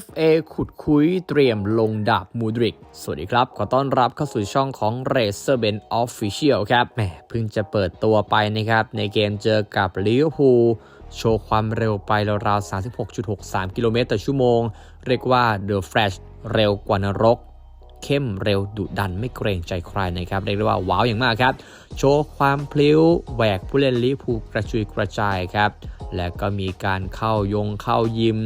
FA ขุดคุยเตรียมลงดาบมูดริก สวัสดีครับ ขอต้อนรับเข้าสู่ช่องของ r a c e r b e n Official ครับ แหมเพิ่งจะเปิดตัวไปนะครับ ในเกมเจอกับลิเวอร์พูลโชว์ความเร็วไปราวๆ 36.63 กิโลเมตรต่อชั่วโมง เรียกว่า The Flash เร็วกว่านรก เข้มเร็วดุดันไม่เกรงใจใครนะครับ เรียกได้ว่าว้าวอย่างมากครับ โชว์ความพลิ้วแหวกผู้เล่นลิเวอร์พูลกระจุยกระจายครับ และก็มีการเข้ายงเข้ายิม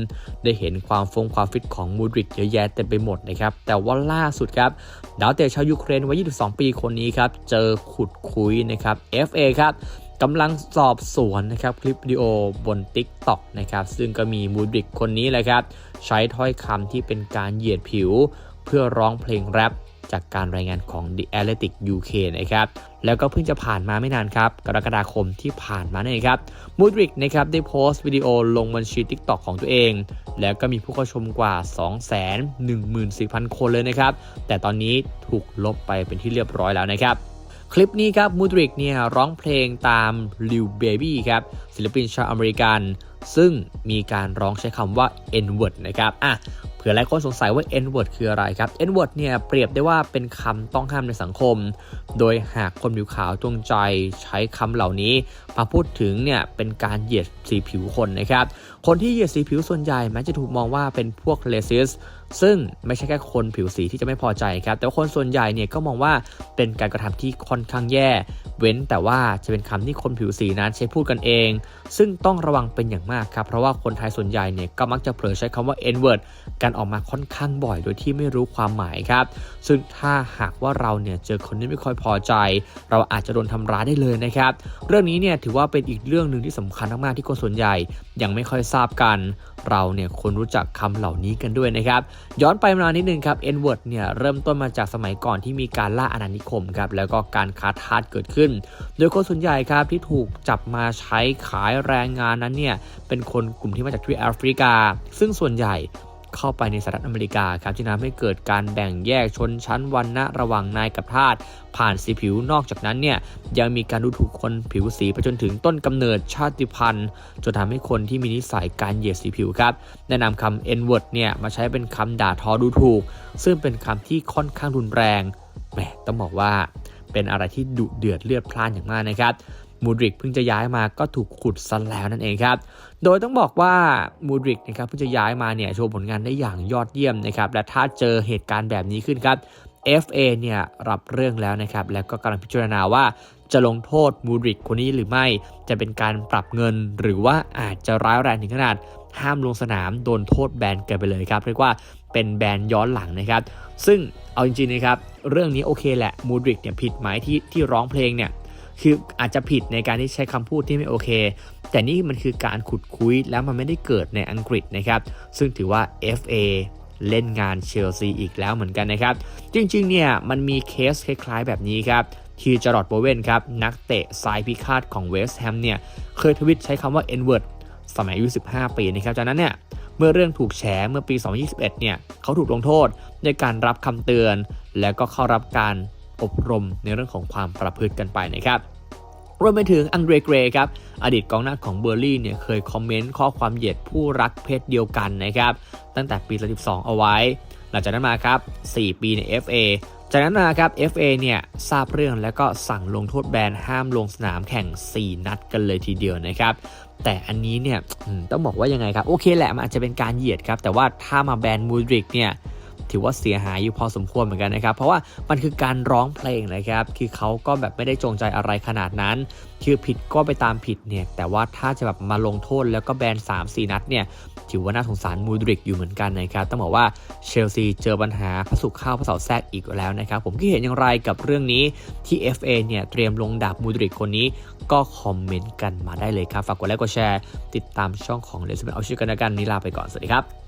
ได้เห็นความฟงความฟิตของมูดริกเยอะแยะเต็มไปหมดนะครับ แต่ว่าล่าสุดครับ ดาวเตะชาวยูเครนวัย 22 ปีคนนี้ครับ เจอขุดคุยนะครับ FA ครับกำลังสอบสวนนะครับคลิปวิดีโอบน TikTok นะครับซึ่งก็มีมูดริกคนนี้แหละครับ ใช้ถ้อยคำที่เป็นการเหยียดผิว เพื่อร้องเพลงแรป จากการรายงานของ The Athletic UK นะครับ แล้วก็เพิ่งจะผ่านมาไม่นานครับ กรกฎาคมที่ผ่านมาเนี่นเองครับมูดริกนะครับได้โพสต์วิดีโอลงบัญชี TikTok ของตัวเอง แล้วก็มีผู้เข้าชมกว่า 214,000 คนเลยนะครับ แต่ตอนนี้ถูกลบไปเป็นที่เรียบร้อยแล้วนะครับคลิปนี้ครับมูดริกเนี่ยร้องเพลงตามลิวเบบี้ครับศิลปินชาวอเมริกัน ซึ่งมีการร้องใช้คำว่า N-word นะครับอะเผื่อหลายคนสงสัยว่า N-word คืออะไรครับ N-word เนี่ยเปรียบได้ว่าเป็นคำต้องห้ามในสังคม โดยหากคนผิวขาวจงใจใช้คำเหล่านี้มาพูดถึงเนี่ยเป็นการเหยียดสีผิวคนนะครับ คนที่เหยียดสีผิวส่วนใหญ่แม้จะถูกมองว่าเป็นพวกเลสิส ซึ่งไม่ใช่แค่คนผิวสีที่จะไม่พอใจครับ แต่คนส่วนใหญ่เนี่ยก็มองว่าเป็นการกระทำที่ค่อนข้างแย่ เว้นแต่ว่าจะเป็นคำที่คนผิวสีนั้นใช้พูดกันเอง ซึ่งต้องระวังเป็นอย่างมากครับ เพราะว่าคนไทยส่วนใหญ่เนี่ยก็มักจะเผลอใช้คำว่า N word กันออกมาค่อนข้างบ่อย โดยที่ไม่รู้ความหมายครับ ซึ่งถ้าหากว่าเราเนี่ยเจอคนที่ไม่ค่อยพอใจ เราอาจจะโดนทำร้ายได้เลยนะครับ เรื่องนี้เนี่ยถือว่าเป็นอีกเรื่องหนึ่งที่สำคัญมากๆที่คนส่วนใหญ่ยังไม่ค่อยทราบกัน เราเนี่ยควรรู้จักคำเหล่านี้กันด้วยนะครับย้อนไปมานิดนึงครับเอนเวิร์ดเนี่ยเริ่มต้นมาจากสมัยก่อนที่มีการล่าอาณานิคมครับแล้วก็การค้าทาสเกิดขึ้น โดยคนส่วนใหญ่ครับที่ถูกจับมาใช้ขายแรงงานนั้นเนี่ยเป็นคนกลุ่มที่มาจากทวีปแอฟริกา ซึ่งส่วนใหญ่ เข้าไปในสหรัฐอเมริกาครับที่ทำให้เกิดการแบ่งแยกชนชั้นวรรณะระหว่างนายกับทาสผ่านสีผิวนอกจากนั้นเนี่ยยังมีการดูถูกคนผิวสีไปจนถึงต้นกำเนิดชาติพันธุ์จนทำให้คนที่มีนิสัยการเหยียดสีผิวครับแนะนำคำ N word เนี่ยมาใช้เป็นคำด่าทอดูถูก ซึ่งเป็นคำที่ค่อนข้างรุนแรงแหมต้องบอกว่าเป็นอะไรที่ดุเดือดเลือดพล่านอย่างมากนะครับ มูดริกเพิ่งจะย้ายมาก็ถูกขุดซะแล้วนั่นเองครับ โดยต้องบอกว่ามูดริกนะครับเพิ่งจะย้ายมาเนี่ยโชว์ผลงานได้อย่างยอดเยี่ยมนะครับและถ้าเจอเหตุการณ์แบบนี้ขึ้นครับ FA เนี่ยรับเรื่องแล้วนะครับแล้วก็กำลังพิจารณาว่าจะลงโทษมูดริกคนนี้หรือไม่ จะเป็นการปรับเงิน หรือว่าอาจจะร้ายแรงถึงขนาดห้ามลงสนามโดนโทษแบนกันไปเลยครับเรียกว่าเป็นแบนย้อนหลังนะครับ ซึ่งเอาจริงๆนะครับ เรื่องนี้โอเคแหละมูดริกเนี่ยผิดไหมที่ที่ร้องเพลงเนี่ย คืออาจจะผิดในการที่ใช้คำพูดที่ไม่โอเค แต่นี่มันคือการขุดคุยแล้วมันไม่ได้เกิดในอังกฤษนะครับ ซึ่งถือว่า FA เล่นงานเชลซีอีกแล้วเหมือนกันนะครับ จริงๆ เนี่ยมันมีเคสคล้ายๆ แบบนี้ครับที่จอร์ดโบเวนครับ นักเตะสายพิฆาตของเวสต์แฮมเนี่ยเคยทวิตใช้คำว่า N word สมัยอายุ15 ปีนะครับ จากนั้นเนี่ยเมื่อเรื่องถูกแฉเมื่อปี 2021 เนี่ยเขาถูกลงโทษในการรับคำเตือน แล้วก็เข้ารับการ อบรมในเรื่องของความประพฤติกันไปนะครับรวมไปถึงอังเดรเกรครับอดีตกองหน้าของเบอร์ลี่เนี่ยเคยคอมเมนต์ข้อความเหยียดผู้รักเพศเดียวกันนะครับตั้งแต่ปี 2012 เอาไว้ หลังจากนั้นมาครับ 4 ปีใน FA จากนั้นมาครับ FA เนี่ยทราบเรื่องแล้วก็สั่งลงโทษแบนห้ามลงสนามแข่ง 4 นัดกันเลยทีเดียวนะครับแต่อันนี้เนี่ยต้องบอกว่ายังไงครับ โอเคแหละมันอาจจะเป็นการเหยียดครับ แต่ว่าถ้ามาแบนมูดริกเนี่ย ถือว่าเสียหายอยู่พอสมควรเหมือนกันนะครับ เพราะว่ามันคือการร้องเพลงนะครับ คือเขาก็แบบไม่ได้จงใจอะไรขนาดนั้น คือผิดก็ไปตามผิดเนี่ย แต่ว่าถ้าจะแบบมาลงโทษแล้วก็แบน 3-4 นัดเนี่ย ถือว่าน่าสงสารมูดริกอยู่เหมือนกันนะครับ ต้องบอกว่าเชลซีเจอปัญหาพระสุขข้าวพระเสาแทรกอีกแล้วนะครับ ผมคิดเห็นอย่างไรกับเรื่องนี้ที่ FA เนี่ยเตรียมลงดาบมูดริกคนนี้ก็คอมเมนต์กันมาได้เลยครับ ฝากกดไลค์กดแชร์ ติดตามช่องของเลสเปนเอาชื่อกันแล้วกันนี้ลาไปก่อน สวัสดีครับ